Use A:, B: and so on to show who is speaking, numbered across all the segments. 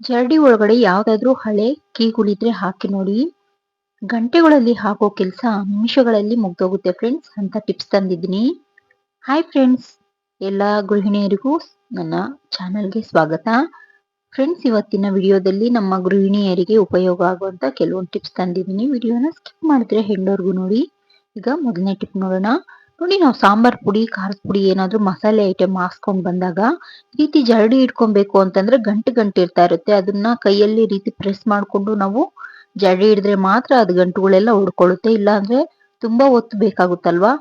A: ಜರಡಿ ಒಳಗಡೆ ಯಾವ್ದಾದ್ರು ಹಳೆ ಕೀಗುಳಿದ್ರೆ ಹಾಕಿ ನೋಡಿ. ಗಂಟೆಗಳಲ್ಲಿ ಹಾಕೋ ಕೆಲಸ ನಿಮಿಷಗಳಲ್ಲಿ ಮುಗ್ದೋಗುತ್ತೆ ಫ್ರೆಂಡ್ಸ್ ಅಂತ ಟಿಪ್ಸ್ ತಂದಿದ್ದೀನಿ. ಹಾಯ್ ಫ್ರೆಂಡ್ಸ್ ಎಲ್ಲ ಗೃಹಿಣಿಯರಿಗೂ ನನ್ನ ಚಾನಲ್ಗೆ ಸ್ವಾಗತ. ಫ್ರೆಂಡ್ಸ್ ಇವತ್ತಿನ ವಿಡಿಯೋದಲ್ಲಿ ನಮ್ಮ ಗೃಹಿಣಿಯರಿಗೆ ಉಪಯೋಗ ಆಗುವಂತ ಕೆಲವೊಂದು ಟಿಪ್ಸ್ ತಂದಿದ್ದೀನಿ. ವಿಡಿಯೋನ ಸ್ಕಿಪ್ ಮಾಡಿದ್ರೆ ಹೆಂಡೋರ್ಗು ನೋಡಿ. ಈಗ ಮೊದಲನೇ ಟಿಪ್ ನೋಡೋಣ. ನೋಡಿ ನಾವು ಸಾಂಬಾರ್ ಪುಡಿ, ಖಾರದ ಪುಡಿ ಏನಾದ್ರೂ ಮಸಾಲೆ ಐಟಮ್ ಹಾಕ್ಸ್ಕೊಂಡ್ ಬಂದಾಗ ರೀತಿ ಜರಡಿ ಇಟ್ಕೊಬೇಕು ಅಂತಂದ್ರೆ ಗಂಟು ಗಂಟು ಇರ್ತಾ ಇರುತ್ತೆ. ಅದನ್ನ ಕೈಯಲ್ಲಿ ರೀತಿ ಪ್ರೆಸ್ ಮಾಡ್ಕೊಂಡು ನಾವು ಜರಡಿ ಹಿಡಿದ್ರೆ ಮಾತ್ರ ಅದು ಗಂಟುಗಳೆಲ್ಲ ಉಡ್ಕೊಳ್ಳುತ್ತೆ. ಇಲ್ಲ ಅಂದ್ರೆ ತುಂಬಾ ಹೊತ್ತು ಬೇಕಾಗುತ್ತಲ್ವಾ?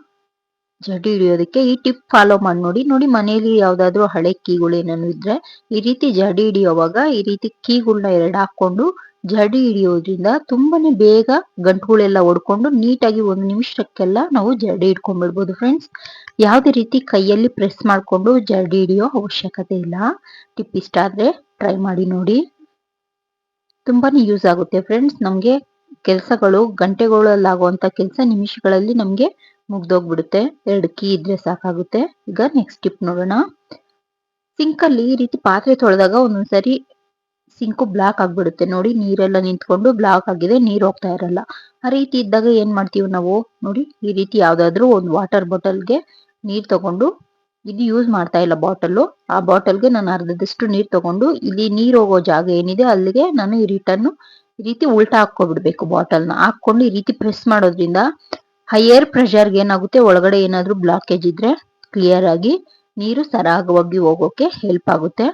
A: ಜಡ್ಡಿ ಹಿಡಿಯೋದಕ್ಕೆ ಈ ಟಿಪ್ ಫಾಲೋ ಮಾಡಿ ನೋಡಿ. ನೋಡಿ ಮನೆಯಲ್ಲಿ ಯಾವ್ದಾದ್ರು ಹಳೆ ಕೀಗಳು ಏನಾದ್ರು ಇದ್ರೆ ಈ ರೀತಿ ಜಡಿ ಹಿಡಿಯೋವಾಗ ಈ ರೀತಿ ಕೀಗಳನ್ನ ಎರಡು ಹಾಕೊಂಡು ಜಡಿ ಹಿಡಿಯೋದ್ರಿಂದ ತುಂಬಾನೇ ಬೇಗ ಗಂಟುಗಳೆಲ್ಲ ಒಡ್ಕೊಂಡು ನೀಟಾಗಿ ಒಂದು ನಿಮಿಷಕ್ಕೆಲ್ಲ ನಾವು ಜಡಿ ಹಿಡ್ಕೊಂಡ್ಬಿಡ್ಬೋದು ಫ್ರೆಂಡ್ಸ್ ಯಾವುದೇ ರೀತಿ ಕೈಯಲ್ಲಿ ಪ್ರೆಸ್ ಮಾಡ್ಕೊಂಡು ಜಡಿ ಹಿಡಿಯೋ ಅವಶ್ಯಕತೆ ಇಲ್ಲ. ಟಿಪ್ ಇಷ್ಟ ಆದರೆ ಟ್ರೈ ಮಾಡಿ ನೋಡಿ. ತುಂಬಾನೇ ಯೂಸ್ ಆಗುತ್ತೆ ಫ್ರೆಂಡ್ಸ್ ನಮಗೆ ಕೆಲಸಗಳು ಗಂಟೆಗಳಲ್ಲಾಗುವಂಥ ಕೆಲಸ ನಿಮಿಷಗಳಲ್ಲಿ ನಮಗೆ ಮುಗ್ದೋಗ್ಬಿಡುತ್ತೆ. ಎರಡು ಕೀ ಇದ್ರೆ ಸಾಕಾಗುತ್ತೆ. ಈಗ ನೆಕ್ಸ್ಟ್ ಟಿಪ್ ನೋಡೋಣ. ಸಿಂಕಲ್ಲಿ ಈ ರೀತಿ ಪಾತ್ರೆ ತೊಳೆದಾಗ ಒಂದೊಂದ್ಸರಿ ಸಿಂಕು ಬ್ಲಾಕ್ ಆಗ್ಬಿಡುತ್ತೆ. ನೋಡಿ, ನೀರೆಲ್ಲ ನಿಂತ್ಕೊಂಡು ಬ್ಲಾಕ್ ಆಗಿದೆ, ನೀರ್ ಹೋಗ್ತಾ ಇರಲ್ಲ. ಆ ರೀತಿ ಇದ್ದಾಗ ಏನ್ ಮಾಡ್ತೀವಿ ನಾವು? ನೋಡಿ, ಈ ರೀತಿ ಯಾವ್ದಾದ್ರು ಒಂದು ವಾಟರ್ ಬಾಟಲ್ಗೆ ನೀರ್ ತಗೊಂಡು, ಇದು ಯೂಸ್ ಮಾಡ್ತಾ ಇಲ್ಲ ಬಾಟಲ್ ಆ ಬಾಟಲ್ಗೆ ನಾನು ಅರ್ಧದಷ್ಟು ನೀರ್ ತಗೊಂಡು, ಇಲ್ಲಿ ನೀರ್ ಹೋಗೋ ಜಾಗ ಏನಿದೆ, ಅಲ್ಲಿಗೆ ನಾನು ಈ ರಿಟರ್ನ್ ಈ ರೀತಿ ಉಲ್ಟಾ ಹಾಕೋಬಿಡ್ಬೇಕು ಬಾಟಲ್ನ ಹಾಕೊಂಡು ಈ ರೀತಿ ಪ್ರೆಸ್ ಮಾಡೋದ್ರಿಂದ ಹೈಯರ್ ಪ್ರೆಷರ್ಗೆ ಏನಾಗುತ್ತೆ? ಒಳಗಡೆ ಏನಾದ್ರೂ ಬ್ಲಾಕೇಜ್ ಇದ್ರೆ ಕ್ಲಿಯರ್ ಆಗಿ ನೀರು ಸರಾಗವಾಗಿ ಹೋಗೋಕೆ ಹೆಲ್ಪ್ ಆಗುತ್ತೆ.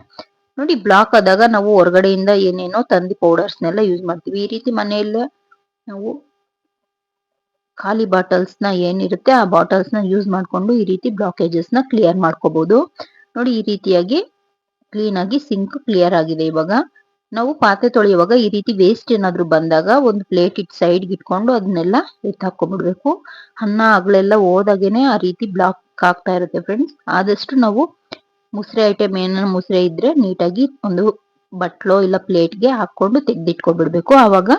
A: ನೋಡಿ ಬ್ಲಾಕ್ ಆದಾಗ ನಾವು ಹೊರಗಡೆಯಿಂದ ಏನೇನೋ ತಂದಿ ಪೌಡರ್ಸ್ನೆಲ್ಲ ಯೂಸ್ ಮಾಡ್ತೀವಿ. ಈ ರೀತಿ ಮನೆಯಲ್ಲೇ ನಾವು ಖಾಲಿ ಬಾಟಲ್ಸ್ನ ಏನಿರುತ್ತೆ ಆ ಬಾಟಲ್ಸ್ನ ಯೂಸ್ ಮಾಡ್ಕೊಂಡು ಈ ರೀತಿ ಬ್ಲಾಕೇಜಸ್ನ ಕ್ಲಿಯರ್ ಮಾಡ್ಕೋಬಹುದು ನೋಡಿ ಈ ರೀತಿಯಾಗಿ ಕ್ಲೀನ್ ಆಗಿ ಸಿಂಕ್ ಕ್ಲಿಯರ್ ಆಗಿದೆ ಇವಾಗ. ನಾವು ಪಾತ್ರೆ ತೊಳೆಯುವಾಗ ಈ ರೀತಿ ವೇಸ್ಟ್ ಏನಾದ್ರು ಬಂದಾಗ ಒಂದು ಪ್ಲೇಟ್ ಇಟ್ ಸೈಡ್ ಇಟ್ಕೊಂಡು ಅದನ್ನೆಲ್ಲ ಎತ್ತಾಕೊಂಡ್ಬಿಡ್ಬೇಕು ಅನ್ನ ಆಗ್ಲೆಲ್ಲ ಹೋದಾಗೇನೆ ಆ ರೀತಿ ಬ್ಲಾಕ್ ಆಗ್ತಾ ಇರುತ್ತೆ ಫ್ರೆಂಡ್ಸ್ ಆದಷ್ಟು ನಾವು ಮುಸ್ರೆ ಐಟಮ್ ಏನಾದ್ರು ಮುಸ್ರೆ ಇದ್ರೆ ನೀಟಾಗಿ ಒಂದು ಬಟ್ಲೋ ಇಲ್ಲ ಪ್ಲೇಟ್ಗೆ ಹಾಕೊಂಡು ತೆಗ್ದಿಟ್ಕೊಬಿಡ್ಬೇಕು. ಆವಾಗ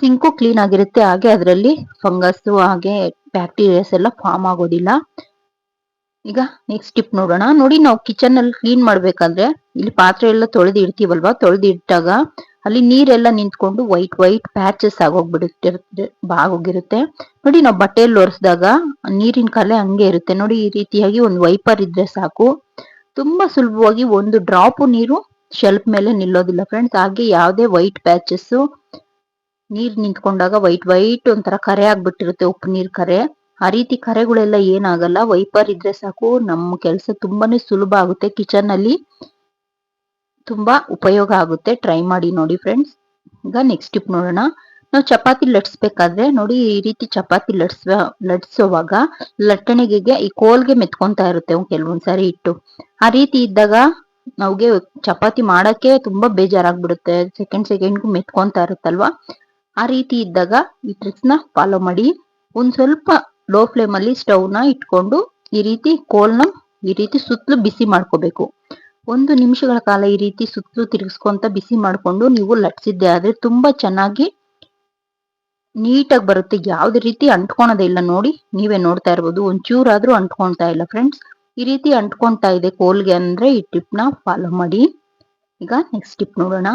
A: ಸಿಂಕು ಕ್ಲೀನ್ ಆಗಿರುತ್ತೆ. ಹಾಗೆ ಅದರಲ್ಲಿ ಫಂಗಸ್ ಹಾಗೆ ಬ್ಯಾಕ್ಟೀರಿಯಾಸ್ ಎಲ್ಲ ಫಾರ್ಮ್ ಆಗೋದಿಲ್ಲ. ಈಗ ನೆಕ್ಸ್ಟ್ ಟಿಪ್ ನೋಡೋಣ. ನೋಡಿ ನಾವು ಕಿಚನ್ ಅಲ್ಲಿ ಕ್ಲೀನ್ ಮಾಡ್ಬೇಕಂದ್ರೆ ಇಲ್ಲಿ ಪಾತ್ರೆ ಎಲ್ಲ ತೊಳೆದು ಇಡ್ತೀವಲ್ವಾ? ತೊಳೆದು ಇಟ್ಟಾಗ ಅಲ್ಲಿ ನೀರೆಲ್ಲ ನಿಂತ್ಕೊಂಡು ವೈಟ್ ವೈಟ್ ಪ್ಯಾಚಸ್ ಆಗೋಗ್ಬಿಡುತ್ತೆ ಬಾಗೋಗಿರುತ್ತೆ. ನೋಡಿ ನಾವು ಬಟ್ಟೆಯಲ್ಲಿ ಒರೆಸಿದಾಗ ನೀರಿನ ಕಲೆ ಹಂಗೆ ಇರುತ್ತೆ. ನೋಡಿ ಈ ರೀತಿಯಾಗಿ ಒಂದು ವೈಪರ್ ಇದ್ರೆ ಸಾಕು. ತುಂಬಾ ಸುಲಭವಾಗಿ ಒಂದು ಡ್ರಾಪ್ ನೀರು ಶೆಲ್ಫ್ ಮೇಲೆ ನಿಲ್ಲೋದಿಲ್ಲ ಫ್ರೆಂಡ್ಸ್ ಹಾಗೆ ಯಾವುದೇ ವೈಟ್ ಪ್ಯಾಚಸ್ ನೀರ್ ನಿಂತ್ಕೊಂಡಾಗ ವೈಟ್ ವೈಟ್ ಒಂಥರ ಕರೆ ಆಗ್ಬಿಟ್ಟಿರುತ್ತೆ, ಉಪ್ಪು ನೀರ್ ಕರೆ. ಆ ರೀತಿ ಕರೆಗಳೆಲ್ಲ ಏನಾಗಲ್ಲ. ವೈಪರ್ ಇದ್ರೆ ಸಾಕು, ನಮ್ಮ ಕೆಲಸ ತುಂಬಾನೇ ಸುಲಭ ಆಗುತ್ತೆ. ಕಿಚನ್ ಅಲ್ಲಿ ತುಂಬಾ ಉಪಯೋಗ ಆಗುತ್ತೆ. ಟ್ರೈ ಮಾಡಿ ನೋಡಿ ಫ್ರೆಂಡ್ಸ್ ಈಗ ನೆಕ್ಸ್ಟ್ ಟಿಪ್ ನೋಡೋಣ. ನಾವು ಚಪಾತಿ ಲಟ್ಸ್ಬೇಕಾದ್ರೆ ನೋಡಿ ಈ ರೀತಿ ಚಪಾತಿ ಲಟ್ಸ್ ಲಟ್ಸೋವಾಗ ಲಟ್ಟಣಿಗೆಗೆ ಈ ಕೋಲ್ಗೆ ಮೆತ್ಕೊಂತಾ ಇರುತ್ತೆ ಕೆಲವೊಂದ್ಸಾರಿ ಇಟ್ಟು. ಆ ರೀತಿ ಇದ್ದಾಗ ನಮಗೆ ಚಪಾತಿ ಮಾಡಕ್ಕೆ ತುಂಬಾ ಬೇಜಾರಾಗ್ಬಿಡುತ್ತೆ. ಸೆಕೆಂಡ್ ಸೆಕೆಂಡ್ಗೂ ಮೆತ್ಕೊಂತಾ ಇರುತ್ತಲ್ವಾ? ಆ ರೀತಿ ಇದ್ದಾಗ ಈ ಟ್ರಿಕ್ಸ್ನ ಫಾಲೋ ಮಾಡಿ ಒಂದ್ ಸ್ವಲ್ಪ ಲೋ ಫ್ಲೇಮ್ ಅಲ್ಲಿ ಸ್ಟವ್ನ ಇಟ್ಕೊಂಡು ಈ ರೀತಿ ಕೋಲ್ನ ಈ ರೀತಿ ಸುತ್ತಲೂ ಬಿಸಿ ಮಾಡ್ಕೋಬೇಕು. ಒಂದು ನಿಮಿಷಗಳ ಕಾಲ ಈ ರೀತಿ ಸುತ್ತಲೂ ತಿರುಗಿಸ್ಕೊಂತ ಬಿಸಿ ಮಾಡ್ಕೊಂಡು ನೀವು ಲಟ್ಸಿದ್ದೆ ಆದ್ರೆ ತುಂಬಾ ಚೆನ್ನಾಗಿ ನೀಟಾಗಿ ಬರುತ್ತೆ. ಯಾವುದೇ ರೀತಿ ಅಂಟ್ಕೊಳೋದೇ ಇಲ್ಲ ನೋಡಿ. ನೀವೇ ನೋಡ್ತಾ ಇರ್ಬೋದು. ಒಂಚೂರಾದ್ರೂ ಅಂಟ್ಕೊಳ್ತಾ ಇಲ್ಲ ಫ್ರೆಂಡ್ಸ್ ಈ ರೀತಿ ಅಂಟ್ಕೊಳ್ತಾ ಇದೆ ಕೋಲ್ಗೆ ಅಂದ್ರೆ ಈ ಟಿಪ್ನ ಫಾಲೋ ಮಾಡಿ. ಈಗ ನೆಕ್ಸ್ಟ್ ಟಿಪ್ ನೋಡೋಣ.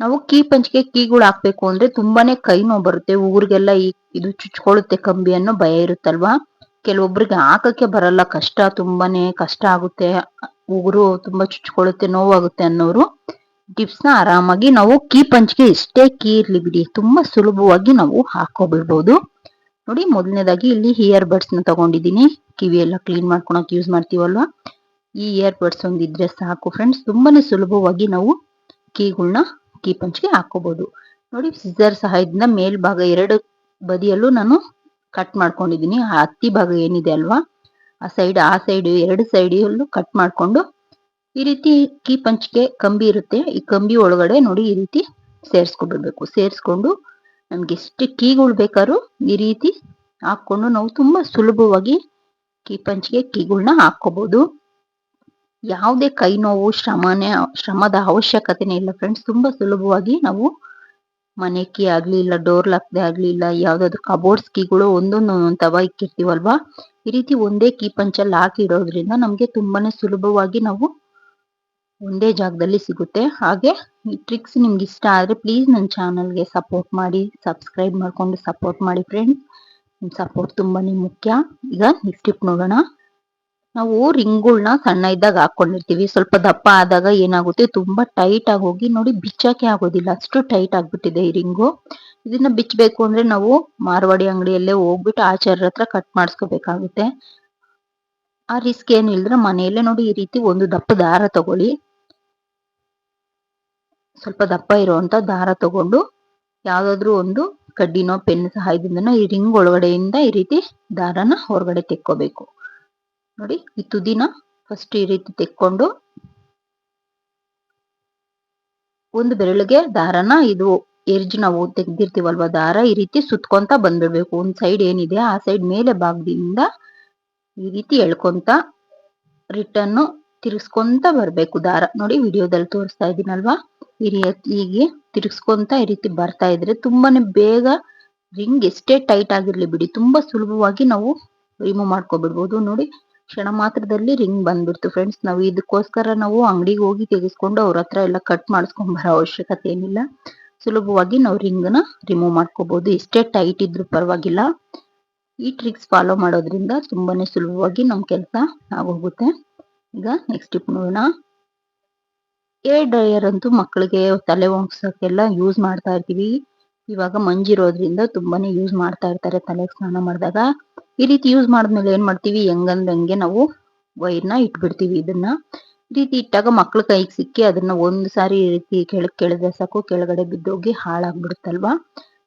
A: ನಾವು ಕೀ ಪಂಚಿಗೆ ಕೀಗಳು ಹಾಕ್ಬೇಕು ಅಂದ್ರೆ ತುಂಬಾನೇ ಕೈ ನೋವು ಬರುತ್ತೆ. ಊರಿಗೆಲ್ಲ ಈ ಇದು ಚುಚ್ಕೊಳ್ಳುತ್ತೆ ಕಂಬಿ ಅನ್ನೋ ಭಯ ಇರುತ್ತಲ್ವಾ? ಕೆಲವೊಬ್ರಿಗೆ ಹಾಕಕ್ಕೆ ಬರಲ್ಲ. ಕಷ್ಟ ತುಂಬಾನೇ ಕಷ್ಟ ಆಗುತ್ತೆ. ಉಗುರು ತುಂಬಾ ಚುಚ್ಕೊಳ್ಳುತ್ತೆ, ನೋವಾಗುತ್ತೆ ಅನ್ನೋರು. ಟಿಪ್ಸ್ನ ಆರಾಮಾಗಿ ನಾವು ಕೀ ಪಂಚ್ಗೆ ಎಷ್ಟೇ ಕೀ ಇರ್ಲಿ ಬಿಡಿ. ತುಂಬಾ ಸುಲಭವಾಗಿ ನಾವು ಹಾಕೋಬಿಡ್ಬೋದು. ನೋಡಿ, ಮೊದಲನೇದಾಗಿ ಇಲ್ಲಿ ಇಯರ್ ಬಡ್ಸ್ನ ತಗೊಂಡಿದ್ದೀನಿ. ಕಿವಿ ಎಲ್ಲ ಕ್ಲೀನ್ ಮಾಡ್ಕೊಳಕ್ ಯೂಸ್ ಮಾಡ್ತೀವಲ್ವಾ? ಈ ಇಯರ್ ಬಡ್ಸ್ ಒಂದಿದ್ರೆ ಸಾಕು ಫ್ರೆಂಡ್ಸ್ ತುಂಬಾನೇ ಸುಲಭವಾಗಿ ನಾವು ಕೀಗಳನ್ನ ಕೀ ಪಂಚ್ಗೆ ಹಾಕೋಬಹುದು ನೋಡಿ ಸಿಸರ್ ಸಹಾಯದಿಂದ ಮೇಲ್ಭಾಗ ಎರಡು ಬದಿಯಲ್ಲೂ ನಾನು ಕಟ್ ಮಾಡ್ಕೊಂಡಿದ್ದೀನಿ. ಆ ಹತ್ತಿ ಭಾಗ ಏನಿದೆ ಅಲ್ವಾ? ಆ ಸೈಡ್ ಆ ಸೈಡ್ ಎರಡು ಸೈಡಲ್ಲೂ ಕಟ್ ಮಾಡ್ಕೊಂಡು ಈ ರೀತಿ ಕೀ ಪಂಚ್ಗೆ ಕಂಬಿ ಇರುತ್ತೆ. ಈ ಕಂಬಿ ಒಳಗಡೆ ನೋಡಿ ಈ ರೀತಿ ಸೇರ್ಸ್ಕೊಬಿಡ್ಬೇಕು. ಸೇರಿಸ್ಕೊಂಡು ನಮ್ಗೆ ಎಷ್ಟು ಕೀಗಳು ಬೇಕಾದ್ರೂ ಈ ರೀತಿ ಹಾಕೊಂಡು ನಾವು ತುಂಬಾ ಸುಲಭವಾಗಿ ಕೀ ಪಂಚ್ಗೆ ಕೀಗಳನ್ನ ಹಾಕೋಬಹುದು ಯಾವುದೇ ಕೈ ನೋವು, ಶ್ರಮನೇ, ಶ್ರಮದ ಅವಶ್ಯಕತೆನೇ ಇಲ್ಲ ಫ್ರೆಂಡ್ಸ್ ತುಂಬಾ ಸುಲಭವಾಗಿ ನಾವು ಮನೆ ಕೀ ಆಗ್ಲಿ ಇಲ್ಲ ಡೋರ್ ಲಾಕ್ದೆ ಆಗ್ಲಿ ಇಲ್ಲ, ಯಾವ್ದಾದ್ರು ಕಬೋರ್ಡ್ಸ್ ಕೀಗಳು ಒಂದೊಂದು ಒಂದೊಂದು ತವ ಇಕ್ಕಿರ್ತೀವಲ್ವಾ? ಈ ರೀತಿ ಒಂದೇ ಕೀ ಪಂಚಲ್ಲಿ ಹಾಕಿ ಇಡೋದ್ರಿಂದ ನಮ್ಗೆ ತುಂಬಾನೇ ಸುಲಭವಾಗಿ ನಾವು ಒಂದೇ ಜಾಗದಲ್ಲಿ ಸಿಗುತ್ತೆ. ಹಾಗೆ ಈ ಟ್ರಿಕ್ಸ್ ನಿಮ್ಗೆ ಇಷ್ಟ ಆದರೆ ಪ್ಲೀಸ್ ನನ್ನ ಚಾನಲ್ಗೆ ಸಪೋರ್ಟ್ ಮಾಡಿ ಸಬ್ಸ್ಕ್ರೈಬ್ ಮಾಡ್ಕೊಂಡು ಸಪೋರ್ಟ್ ಮಾಡಿ ಫ್ರೆಂಡ್ಸ್ ನಿಮ್ಮ ಸಪೋರ್ಟ್ ತುಂಬಾನೇ ಮುಖ್ಯ. ಈಗ ನೆಕ್ಸ್ಟ್ ಟಿಪ್ ನೋಡೋಣ. ನಾವು ರಿಂಗ್ಗಳನ್ನ ಸಣ್ಣ ಇದ್ದಾಗ ಹಾಕೊಂಡಿರ್ತೀವಿ. ಸ್ವಲ್ಪ ದಪ್ಪ ಆದಾಗ ಏನಾಗುತ್ತೆ? ತುಂಬಾ ಟೈಟ್ ಆಗಿ ಹೋಗಿ ನೋಡಿ ಬಿಚ್ಚಕ್ಕೆ ಆಗೋದಿಲ್ಲ. ಅಷ್ಟು ಟೈಟ್ ಆಗ್ಬಿಟ್ಟಿದೆ ಈ ರಿಂಗು. ಇದನ್ನ ಬಿಚ್ಚಬೇಕು ಅಂದ್ರೆ ನಾವು ಮಾರ್ವಾಡಿ ಅಂಗಡಿಯಲ್ಲೇ ಹೋಗ್ಬಿಟ್ಟು ಆಚಾರ್ಯರ ಹತ್ರ ಕಟ್ ಮಾಡಿಸ್ಕೋಬೇಕಾಗುತ್ತೆ. ಆ ರಿಸ್ಕ್ ಏನಿಲ್ದ್ರೆ ಮನೆಯಲ್ಲೇ ನೋಡಿ ಈ ರೀತಿ ಒಂದು ದಪ್ಪ ದಾರ ತಗೊಳ್ಳಿ. ಸ್ವಲ್ಪ ದಪ್ಪ ಇರುವಂತ ದಾರ ತಗೊಂಡು ಯಾವ್ದಾದ್ರು ಒಂದು ಕಡ್ಡಿನೋ ಪೆನ್ ಸಹಾಯದಿಂದನೋ ಈ ರಿಂಗ್ ಒಳಗಡೆಯಿಂದ ಈ ರೀತಿ ದಾರನ ಹೊರಗಡೆ ತೆಕ್ಕೋಬೇಕು. ನೋಡಿ, ಈ ತುದಿನ ಫಸ್ಟ್ ಈ ರೀತಿ ತೆಕ್ಕೊಂಡು ಒಂದು ಬೆರಳಿಗೆ ದಾರನ ಇದು ಎರ್ಜ್ ನಾವು ತೆಗ್ದಿರ್ತೀವಲ್ವ ದಾರ, ಈ ರೀತಿ ಸುತ್ಕೊಂತ ಬಂದ್ಬಿಡ್ಬೇಕು ಒಂದ್ ಸೈಡ್ ಏನಿದೆ, ಆ ಸೈಡ್ ಮೇಲೆ ಭಾಗದಿಂದ ಈ ರೀತಿ ಎಳ್ಕೊಂತ ರಿಟರ್ನ್ ತಿರ್ಸ್ಕೊಂತ ಬರ್ಬೇಕು ದಾರ. ನೋಡಿ, ವಿಡಿಯೋದಲ್ಲಿ ತೋರಿಸ್ತಾ ಇದೀನಲ್ವಾ ಈ ಹೀಗೆ ತಿರ್ಸ್ಕೊಂತ ಈ ರೀತಿ ಬರ್ತಾ ಇದ್ರೆ ತುಂಬಾನೇ ಬೇಗ ರಿಂಗ್ ಎಷ್ಟೇ ಟೈಟ್ ಆಗಿರ್ಲಿ ಬಿಡಿ, ತುಂಬಾ ಸುಲಭವಾಗಿ ನಾವು ರಿಮೂವ್ ಮಾಡ್ಕೊಬಿಡ್ಬೋದು. ನೋಡಿ, ಕ್ಷಣ ಮಾತ್ರದಲ್ಲಿ ರಿಂಗ್ ಬಂದ್ಬಿಡ್ತು ಫ್ರೆಂಡ್ಸ್ ನಾವು ಇದಕ್ಕೋಸ್ಕರ ನಾವು ಅಂಗಡಿಗೆ ಹೋಗಿ ತೆಗೆಸ್ಕೊಂಡು ಅವ್ರ ಹತ್ರ ಎಲ್ಲ ಕಟ್ ಮಾಡಿಸ್ಕೊಂಡ್ ಬರೋ ಅವಶ್ಯಕತೆ ಏನಿಲ್ಲ. ಸುಲಭವಾಗಿ ನಾವು ರಿಂಗ್ನ ರಿಮೂವ್ ಮಾಡ್ಕೋಬಹುದು ಎಷ್ಟೇ ಟೈಟ್ ಇದ್ರು ಪರವಾಗಿಲ್ಲ. ಈ ಟ್ರಿಕ್ಸ್ ಫಾಲೋ ಮಾಡೋದ್ರಿಂದ ತುಂಬಾನೇ ಸುಲಭವಾಗಿ ನಮ್ ಕೆಲಸ ಆಗೋಗುತ್ತೆ. ಈಗ ನೆಕ್ಸ್ಟ್ ಟಿಪ್ ನೋಡೋಣ. ಏರ್ ಡ್ರೈಯರ್ ಅಂತೂ ಮಕ್ಕಳಿಗೆ ತಲೆ ಒಣಗ್ಸಕ್ಕೆಲ್ಲ ಯೂಸ್ ಮಾಡ್ತಾ ಇರ್ತೀವಿ. ಇವಾಗ ಮಂಜಿರೋದ್ರಿಂದ ತುಂಬಾನೇ ಯೂಸ್ ಮಾಡ್ತಾ ಇರ್ತಾರೆ ತಲೆಗೆ ಸ್ನಾನ ಮಾಡಿದಾಗ. ಈ ರೀತಿ ಯೂಸ್ ಮಾಡಿದ್ಮೇಲೆ ಏನ್ ಮಾಡ್ತೀವಿ? ಹೆಂಗಂದಂಗೆ ನಾವು ವೈರ್ನ ಇಟ್ಬಿಡ್ತೀವಿ ಇದನ್ನ. ಈ ರೀತಿ ಇಟ್ಟಾಗ ಮಕ್ಳ ಕೈಗೆ ಸಿಕ್ಕಿ ಅದನ್ನ ಒಂದ್ ಸಾರಿ ಈ ರೀತಿ ಕೆಳಗ್ ಕೆಳಗೆ ಸಾಕು ಕೆಳಗಡೆ ಬಿದ್ದೋಗಿ ಹಾಳಾಗ್ಬಿಡುತ್ತಲ್ವಾ?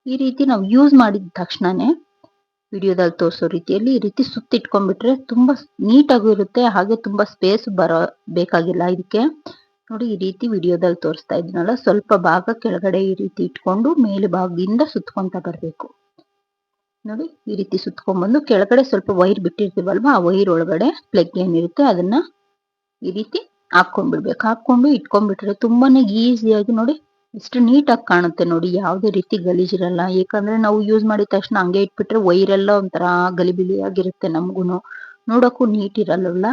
A: ಈ ರೀತಿ ನಾವು ಯೂಸ್ ಮಾಡಿದ ತಕ್ಷಣನೇ ವಿಡಿಯೋದಲ್ಲಿ ತೋರಿಸೋ ರೀತಿಯಲ್ಲಿ ಈ ರೀತಿ ಸುತ್ತಿಟ್ಕೊಂಡ್ಬಿಟ್ರೆ ತುಂಬಾ ನೀಟಾಗೂ ಇರುತ್ತೆ, ಹಾಗೆ ತುಂಬಾ ಸ್ಪೇಸ್ ಬರೋ ಬೇಕಾಗಿಲ್ಲ ಇದಕ್ಕೆ. ನೋಡಿ ಈ ರೀತಿ ವಿಡಿಯೋದಲ್ಲಿ ತೋರಿಸ್ತಾ ಇದ್ನಲ್ಲ, ಸ್ವಲ್ಪ ಭಾಗ ಕೆಳಗಡೆ ಈ ರೀತಿ ಇಟ್ಕೊಂಡು ಮೇಲೆ ಭಾಗದಿಂದ ಸುತ್ಕೊಂತ ಬರ್ಬೇಕು. ನೋಡಿ ಈ ರೀತಿ ಸುತ್ಕೊಂಡ್ಬಂದು ಕೆಳಗಡೆ ಸ್ವಲ್ಪ ವೈರ್ ಬಿಟ್ಟಿರ್ತೀವಲ್ವ, ಆ ವೈರ್ ಒಳಗಡೆ ಪ್ಲಗ್ ಏನಿರುತ್ತೆ ಅದನ್ನ ಈ ರೀತಿ ಹಾಕೊಂಡ್ಬಿಡ್ಬೇಕು ಹಾಕೊಂಡು ಇಟ್ಕೊಂಡ್ಬಿಟ್ರೆ ತುಂಬಾನೇ ಈಸಿಯಾಗಿ ನೋಡಿ ಎಷ್ಟು ನೀಟಾಗಿ ಕಾಣುತ್ತೆ ನೋಡಿ, ಯಾವುದೇ ರೀತಿ ಗಲೀಜಿರಲ್ಲ. ಯಾಕಂದ್ರೆ ನಾವು ಯೂಸ್ ಮಾಡಿದ ತಕ್ಷಣ ಹಂಗೆ ಇಟ್ಬಿಟ್ರೆ ವೈರ್ ಎಲ್ಲ ಒಂಥರ ಗಲಿಬಿಲಿಯಾಗಿರುತ್ತೆ ನಮಗೂ ನೋಡಕ್ಕೂ ನೀಟ್ ಇರಲ್ಲ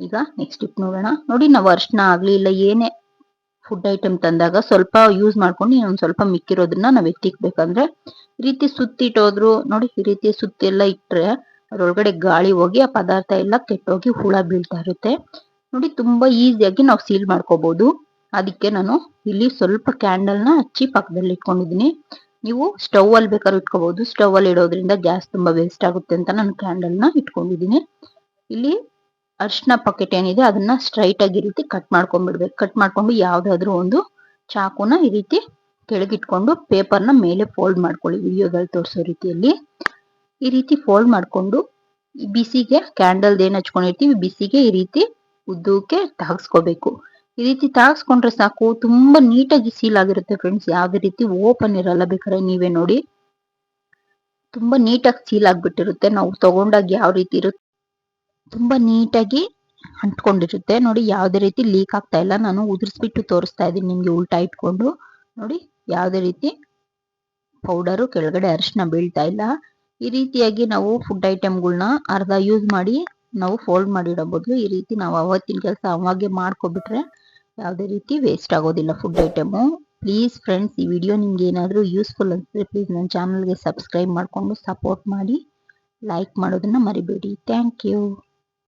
A: ಈಗ ನೆಕ್ಸ್ಟ್ ಟಿಪ್ ನೋಡೋಣ. ನೋಡಿ, ನಾವು ಅರ್ಶನ ಆಗ್ಲಿ ಇಲ್ಲ ಏನೇ ಫುಡ್ ಐಟಮ್ ತಂದಾಗ ಸ್ವಲ್ಪ ಯೂಸ್ ಮಾಡ್ಕೊಂಡು ಇನ್ನೊಂದ್ ಸ್ವಲ್ಪ ಮಿಕ್ಕಿರೋದನ್ನ ನಾವ್ ಎತ್ತಿಕ್ಬೇಕಂದ್ರೆ, ಈ ರೀತಿ ಸುತ್ತಿಟ್ಟೋದ್ರು, ನೋಡಿ, ಈ ರೀತಿ ಸುತ್ತಿ ಎಲ್ಲ ಇಟ್ರೆ ಅದ್ರೊಳಗಡೆ ಗಾಳಿ ಹೋಗಿ ಆ ಪದಾರ್ಥ ಎಲ್ಲ ಕೆಟ್ಟೋಗಿ ಹುಳ ಬೀಳ್ತಾ ಇರುತ್ತೆ. ನೋಡಿ, ತುಂಬಾ ಈಸಿಯಾಗಿ ನಾವು ಸೀಲ್ ಮಾಡ್ಕೋಬಹುದು ಅದಕ್ಕೆ ನಾನು ಇಲ್ಲಿ ಸ್ವಲ್ಪ ಕ್ಯಾಂಡಲ್ನ ಹಚ್ಚಿ ಪಕ್ಕದಲ್ಲಿ ಇಟ್ಕೊಂಡಿದೀನಿ ನೀವು ಸ್ಟವ್ ಅಲ್ಲಿ ಬೇಕಾದ್ರೂ ಇಟ್ಕೋಬಹುದು ಸ್ಟವ್ ಅಲ್ಲಿ ಇಡೋದ್ರಿಂದ ಗ್ಯಾಸ್ ತುಂಬಾ ವೇಸ್ಟ್ ಆಗುತ್ತೆ ಅಂತ ನಾನು ಕ್ಯಾಂಡಲ್ನ ಇಟ್ಕೊಂಡಿದೀನಿ ಇಲ್ಲಿ ಅರ್ಶಿನ ಪಾಕೆಟ್ ಏನಿದೆ ಅದನ್ನ ಸ್ಟ್ರೈಟ್ ಆಗಿ ರೀತಿ ಕಟ್ ಮಾಡ್ಕೊಂಡ್ಬಿಡ್ಬೇಕು. ಕಟ್ ಮಾಡ್ಕೊಂಡು ಯಾವ್ದಾದ್ರು ಒಂದು ಚಾಕುನ ಈ ರೀತಿ ಕೆಳಗಿಟ್ಕೊಂಡು ಪೇಪರ್ನ ಮೇಲೆ ಫೋಲ್ಡ್ ಮಾಡ್ಕೊಳ್ಳಿ. ವಿಡಿಯೋದಲ್ಲಿ ತೋರಿಸೋ ರೀತಿಯಲ್ಲಿ ಈ ರೀತಿ ಫೋಲ್ಡ್ ಮಾಡ್ಕೊಂಡು ಬಿಸಿಗೆ ಕ್ಯಾಂಡಲ್ ಏನ್ ಹಚ್ಕೊಂಡಿರ್ತೀವಿ, ಬಿಸಿಗೆ ಈ ರೀತಿ ಉದ್ದಕ್ಕೆ ತಾಗಿಸ್ಕೋಬೇಕು. ಈ ರೀತಿ ತಾಗಿಸ್ಕೊಂಡ್ರೆ ಸಾಕು, ತುಂಬಾ ನೀಟಾಗಿ ಸೀಲ್ ಆಗಿರುತ್ತೆ ಫ್ರೆಂಡ್ಸ್ ಯಾವ್ದೇ ರೀತಿ ಓಪನ್ ಇರಲ್ಲ ಬೇಕಾದ್ರೆ ನೀವೇ ನೋಡಿ. ತುಂಬಾ ನೀಟಾಗಿ ಸೀಲ್ ಆಗ್ಬಿಟ್ಟಿರುತ್ತೆ. ನಾವು ತಗೊಂಡಾಗ ಯಾವ ರೀತಿ ಇರುತ್ತೆ ತುಂಬಾ ನೀಟಾಗಿ ಅಂಟ್ಕೊಂಡಿರುತ್ತೆ. ನೋಡಿ, ಯಾವುದೇ ರೀತಿ ಲೀಕ್ ಆಗ್ತಾ ಇಲ್ಲ. ನಾನು ಉದುರಿಸ್ಬಿಟ್ಟು ತೋರಿಸ್ತಾ ಇದ್ದೀನಿ ನಿಮಗೆ ಉಲ್ಟಾ ಇಟ್ಕೊಂಡು. ನೋಡಿ, ಯಾವುದೇ ರೀತಿ ಪೌಡರು ಕೆಳಗಡೆ ಅರಿಶಿನ ಬೀಳ್ತಾ ಇಲ್ಲ. ಈ ರೀತಿಯಾಗಿ ನಾವು ಫುಡ್ ಐಟಮ್ಗಳನ್ನ ಅರ್ಧ ಯೂಸ್ ಮಾಡಿ, ನಾವು ಫೋಲ್ಡ್ ಮಾಡಿಡೋ ಬದಲು ಈ ರೀತಿ ನಾವು ಅವತ್ತಿನ ಕೆಲಸ ಅವಾಗೆ ಮಾಡ್ಕೊಬಿಟ್ರೆ ಯಾವುದೇ ರೀತಿ ವೇಸ್ಟ್ ಆಗೋದಿಲ್ಲ ಫುಡ್ ಐಟಮು ಪ್ಲೀಸ್ ಫ್ರೆಂಡ್ಸ್ ಈ ವಿಡಿಯೋ ನಿಮ್ಗೆ ಏನಾದರೂ ಯೂಸ್ಫುಲ್ ಅನಿಸಿದ್ರೆ ಪ್ಲೀಸ್ ನನ್ನ ಚಾನಲ್ಗೆ ಸಬ್ಸ್ಕ್ರೈಬ್ ಮಾಡಿಕೊಂಡು ಸಪೋರ್ಟ್ ಮಾಡಿ ಲೈಕ್ ಮಾಡೋದನ್ನ ಮರಿಬೇಡಿ. Thank you